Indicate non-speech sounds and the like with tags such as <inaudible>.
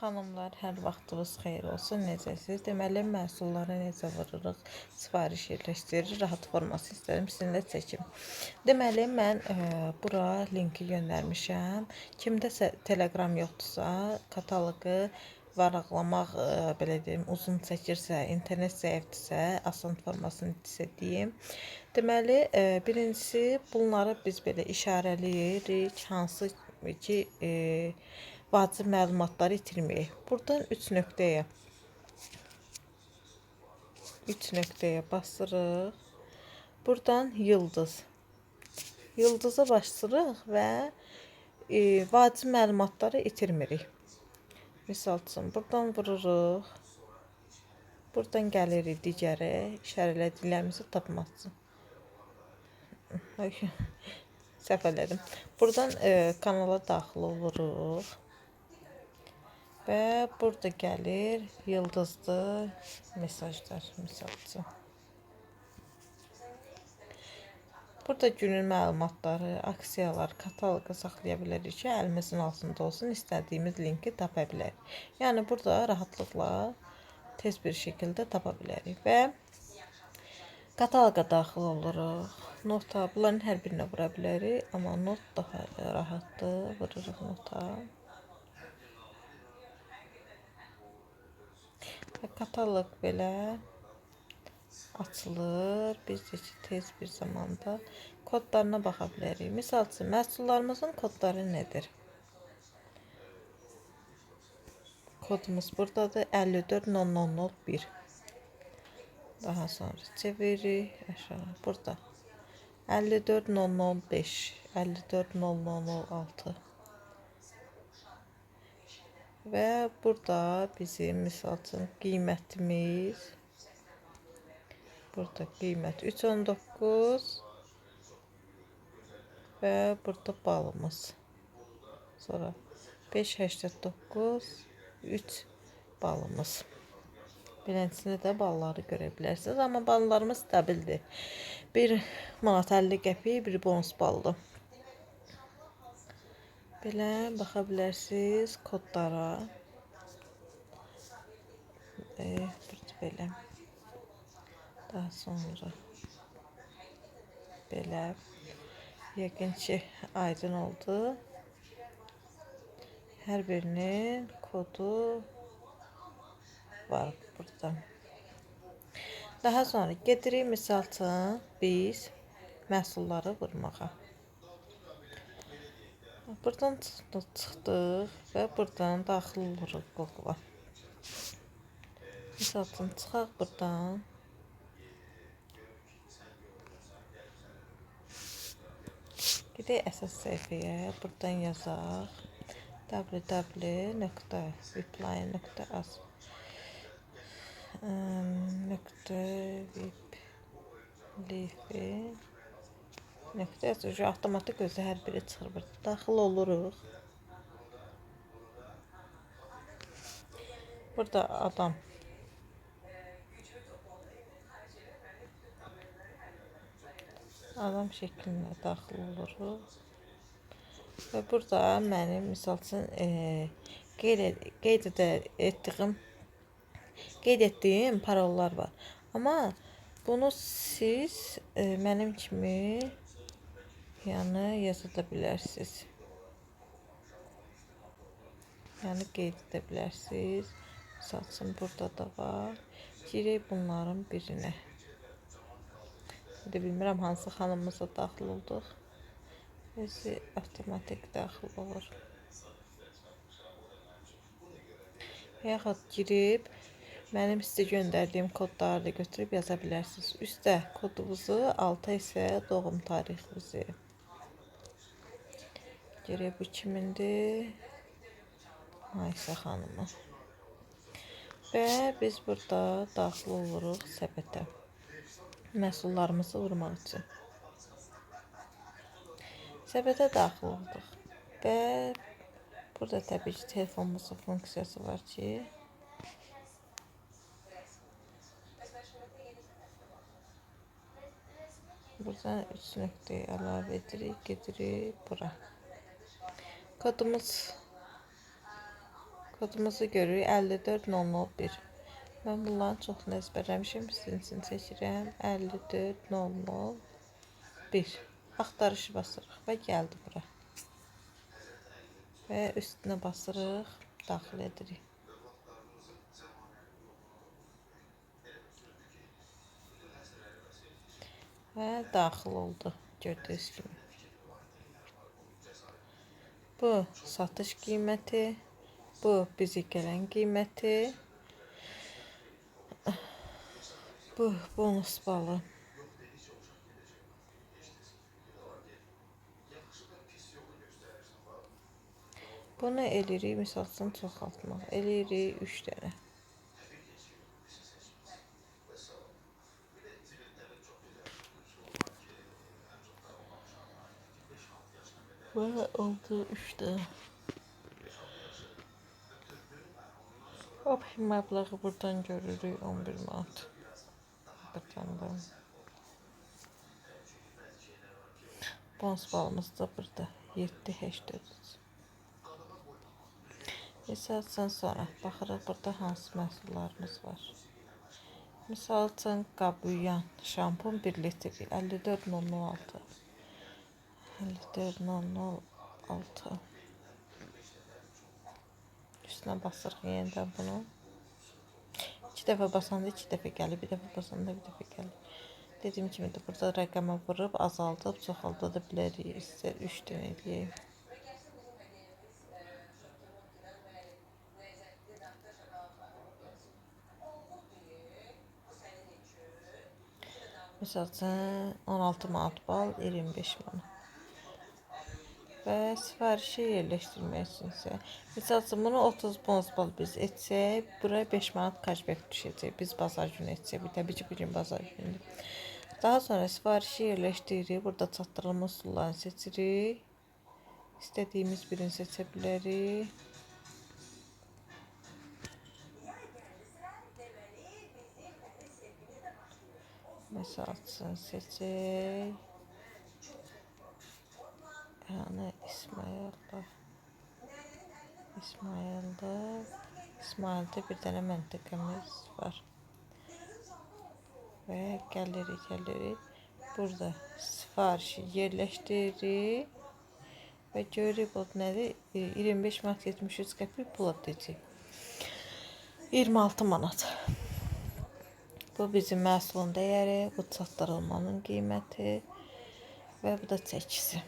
Xanımlar, hər vaxtınız xeyir olsun. Necəsiz? Deməli, məhsulları necə vururuq, sifariş yerləşdiririk, rahat forması istədim sizinlə çəkim. Deməli, mən e, bura linki göndərmişəm. Kimdəsə Telegram yoxdursa, kataloqu varaqlamaq, e, belə deyim, uzun çəkirsə, internet zəifdirsə, asan formasını sizə deyim. Deməli, e, birincisi bunları biz belə işarələyirik, hansı ki, e, vacib məlumatları itirməyək. Buradan 3 nöqtəyə 3 nöqtəyə basırıq. Buradan yıldız. Yıldıza basırıq və e, vacib məlumatları itirmirik. Misal üçün buradan vururuq. Buradan gəlirik digərə, işarələdiklərimizi tapmaq üçün. <laughs> Səhv elədim. Buradan e, kanala daxil oluruq. Ve burada gelir yıldızlı mesajlar misal üçün. Burada günün məlumatları, aksiyalar, kataloqu saxlaya bilərik ki, əlimizin altında olsun, istədiyimiz linki tapa bilərik. Yəni burada rahatlıqla tez bir şəkildə tapa bilərik və kataloqa daxil oluruq. Nota, bunların hər birinə vura bilərik, amma not daha rahatdır, vururuq nota. Və katalog belə açılır. Də ki, tez bir zamanda kodlarına baxa bilərik. Misal üçün, məhsullarımızın kodları nədir? Kodumuz buradadır. 54001. Daha sonra çeviririk aşağı. Burada. 54005, 54006. Ve burada bizim misal üçün qiymətimiz burada qiymət 3.19 və burada balımız. Sonra 5.89 3 balımız. Beləncəsində də balları görə bilərsiniz. Amma ballarımız stabildir. 1 manat 50 qəpik bir bonus baldır. Belə baxa bilərsiniz kodlara. E, belə. Daha sonra belə. Yəqin ki, aydın oldu. Hər birinin kodu var burada. Daha sonra gedirik misal üçün biz məhsulları vurmağa. Buradan çıxdıq və buradan daxil oluruq Google-a. Misal üçün çıxaq buradan. Gedək əsas səhifəyə, buradan yazaq. www.vipline.az nöqtə vip lifi Nöqtə yazıcı avtomatik özü hər biri çıxır burada. Daxil oluruq. Burada adam adam şəklinə daxil oluruq. Və burada mənim misal üçün e, qeyd, qeyd etdiyim qeyd etdiyim parollar var. Amma bunu siz e, mənim kimi yanı yazabilirsiniz. Yəni qeyd edə bilərsiniz. Məsəl burada da var. Girək bunların birinə. De bilmirəm hansı xanımıza daxil olduq. Özü avtomatik daxil olur. Yaxud girib mənim sizə göndərdiyim kodları da götürüb yaza bilərsiniz. Üstdə kodunuzu, alta isə doğum tarixinizi. Geriye bu kimindir? Ayşə xanımı. Və biz burada daxil oluruq səbətə. Məhsullarımızı vurmaq üçün. Səbətə daxil olduq. Və burada təbii ki, telefonumuzun funksiyası var ki, Buradan 3 nöqtəyi əlavə edirik, gedirik bura. Kodumuz Kodumuzu görürük 54001. Mən bunların çoxunu ezbərləmişəm. Sizin üçün çəkirəm. 54001. Axtarışı basırıq və gəldi bura. Və üstünə basırıq, daxil edirik. Və daxil oldu gördüyünüz kimi. Bu satış qiyməti, bu bizə gələn qiyməti. Bu bonus balı. Bunu eləyirik, misal üçün çoxaltmaq. Eləyirik 3 dənə. Və oldu 3 dənə. Hop məbləği buradan görürük 11 manat. Buradan da. Bonus balımız da burada 7.83. Misal sonra baxırıq burada hansı məhsullarımız var. Misal üçün Qabuyan şampun 1 litr 54.06. 54.06. Üstünə basırıq yenidən bunu. 2 dəfə basanda 2 dəfə gəlir, bir dəfə basanda bir dəfə gəlir. Dediyim kimi də burada rəqəmə vurub azaldıb çoxalda da bilərik. İstər 3 dənə eləyək. Üçün 16 manat bal 25 manat. Və sifarişi yerləşdirmək üçünsə, misal üçün bunu 30 bonus bal biz etsək, buraya 5 manat cashback düşəcək. Biz bazar günü etsək, bir təbii ki, bu gün bazar günüdür. Daha sonra sifarişi yerləşdiririk. Burada çatdırılma üsullarını seçirik. İstədiyimiz birini seçə bilərik. Mesela üçün seçək. Yəni İsmayılda. İsmayılda. İsmaildə bir dənə məntəqəmiz var. Və gəlirik, gəlirik. Burada sifarişi yerləşdiririk. Və görürük bu nədir? E, 25 manat 73 qəpik pul ödəyəcək. 26 manat. Bu bizim məhsulun dəyəri, bu çatdırılmanın qiyməti və bu da çəkisi.